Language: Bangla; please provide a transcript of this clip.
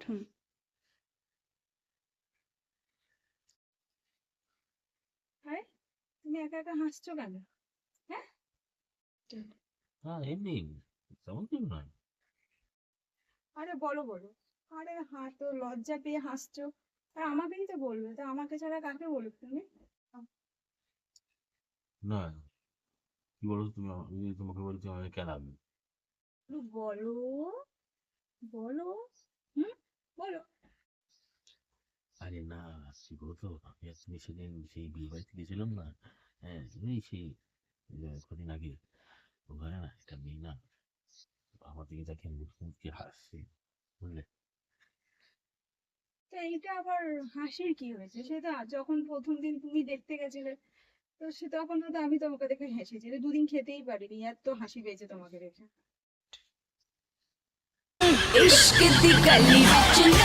হুম তুমি একা একা হাসছো কেন হ্যাঁ এমনি তেমন কিছু নয় আরে বলো বলো আরে লজ্জা পেয়ে হাসছো আর আমাকেই তো বলবে তা আমাকে ছাড়া কাকে বলবে তুমি না কি বলো তুমি আমি তোমাকে বলছি আমাকে কেন বলো বলো হুম বলো আরে না কি বলতো আমি সেদিন সেই বিয়ে বাড়িতে গেছিলাম না হ্যাঁ এই সেই কদিন আগে ওখানে না একটা মেয়ে না আমার দিকে মুচকি মুচকি হাসছে বুঝলে এইটা আবার হাসির কি হয়েছে সেটা যখন প্রথম দিন তুমি দেখতে গেছিলে তো সে তখন তো আমি তোমাকে দেখে হেসেছি দুদিন খেতেই পারিনি এত হাসি পেয়েছে তোমাকে দেখে इश्क दी गली च नो एंट्री